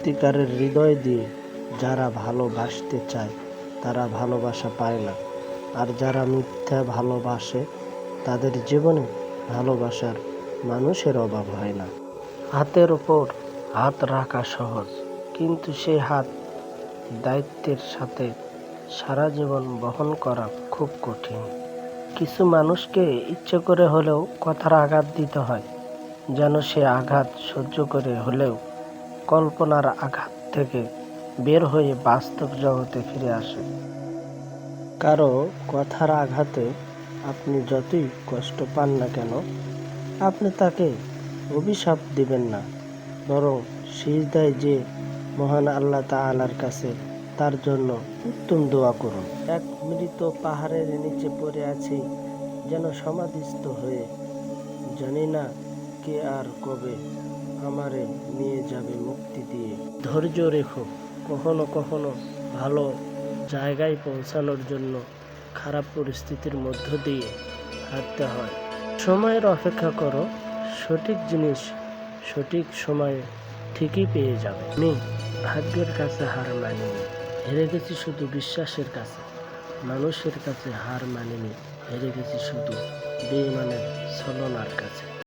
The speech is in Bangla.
সত্যিকারের হৃদয় দিয়ে যারা ভালোবাসতে চায়, তারা ভালোবাসা পায় না। আর যারা মিথ্যা ভালোবাসে, তাদের জীবনে ভালোবাসার মানুষের অভাব হয় না। হাতের ওপর হাত রাখা সহজ, কিন্তু সেই হাত দায়িত্বের সাথে সারা জীবন বহন করা খুব কঠিন। কিছু মানুষকে ইচ্ছে করে হলেও কথার আঘাত দিতে হয়, যেন সে আঘাত সহ্য করে হলেও কল্পনার আঘাত থেকে বের হয়ে বাস্তব জগতে ফিরে আসে। কারও কথার আঘাতে আপনি যতই কষ্ট পান না কেন, আপনি তাকে অভিশাপ দিবেন না। বরং সিজদায় যে মহান আল্লাহ তাআলার কাছে তার জন্য উত্তম দোয়া করুন। এক মৃত পাহাড়ের নিচে পড়ে আছি, যেন সমাধিস্থ হয়ে। জানি না কে আর কবে আমারে নিয়ে যাবে ধৈর্য রেখো। কখনো কখনো ভালো জায়গায় পৌঁছানোর জন্য খারাপ পরিস্থিতির মধ্য দিয়ে হাঁটতে হয়। সময়ের অপেক্ষা করো। সঠিক জিনিস সঠিক সময়ে ঠিকই পেয়ে যাবে। আমি ভাগ্যের কাছে হার মানিনি। হেরে গেছি শুধু বিশ্বাসের কাছে। মানুষের কাছে হার মানিনি। হেরে গেছি শুধু বেইমানের ছলনার কাছে।